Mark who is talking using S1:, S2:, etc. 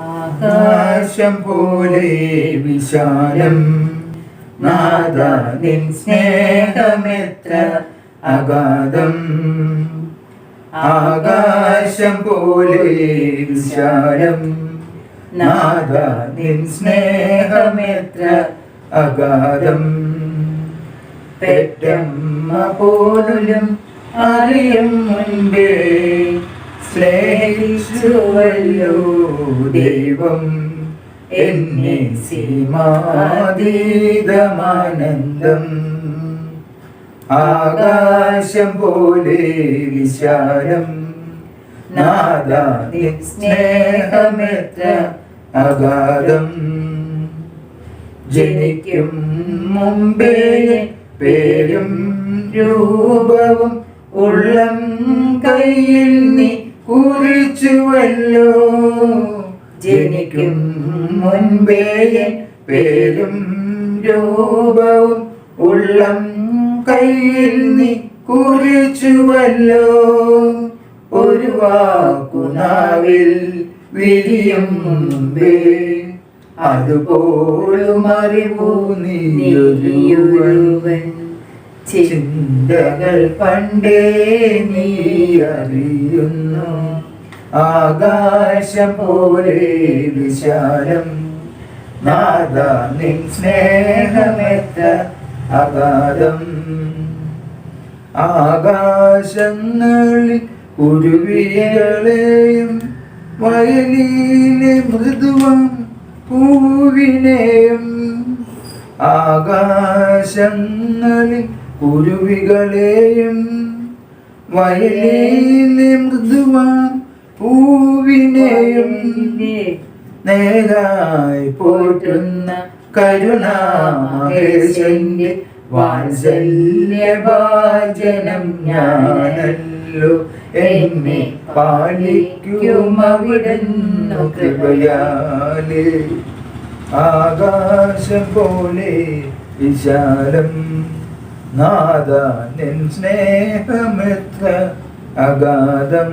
S1: ആകാശം പോലെ വിശാലം. നാദ നിൻ സ്നേഹമെത്ര അഗാധം. ആകാശം പോലെ വിശാലം. നാദ നിൻ സ്നേഹമെത്ര അഗാധം. പെറ്റമ്മ പോലും അറിയും മുൻപേ സ്നേഹിച്ചുവല്ലോ ദൈവം എന്നെ സീമാതീതമാനന്ദം. ആകാശം പോലെ വിശാലം നാദാദി സ്നേഹമെത്ര അഗാധം. ജനിക്കും മുമ്പേ പേരും രൂപവും ഉള്ളം കയ്യിൽ നീ കുറിച്ചുവല്ലോ. ജനിക്കും മുൻപേ പേരും രൂപവും ഉള്ളം കയ്യിൽ നീ കുറിച്ചുവല്ലോ. ഒരു വാക്കുനാവിൽ വിരിയും മുമ്പേ അതുപോലും അറിവു നീയൊരുവൻ. ചിന്തകൾ പണ്ടേ നീ അറിയുന്നു. ആകാശം പോലെ വിശാലം. നാദ നിൻ സ്നേഹമെത്ത അഗാധം. ആകാശങ്ങളിൽ കുരുവികളെയും വയലിലെ മൃദുവം പൂവിനെയും ആകാശങ്ങളിൽ കുരുവികളെയും വയലിലെ മൃദുവാൻ പൂവിനെയും നേരായി പോറ്റുന്ന കരുണാമഹേശന്റെ വാത്സല്യഭാജനം ഞാനല്ലോ. എന്നെ പാലിക്കും അവിടുന്നു കൃപയാലേ. ആകാശം പോലെ വിശാലം നാദ നിൻ സ്നേഹമെത്ര അഗാധം.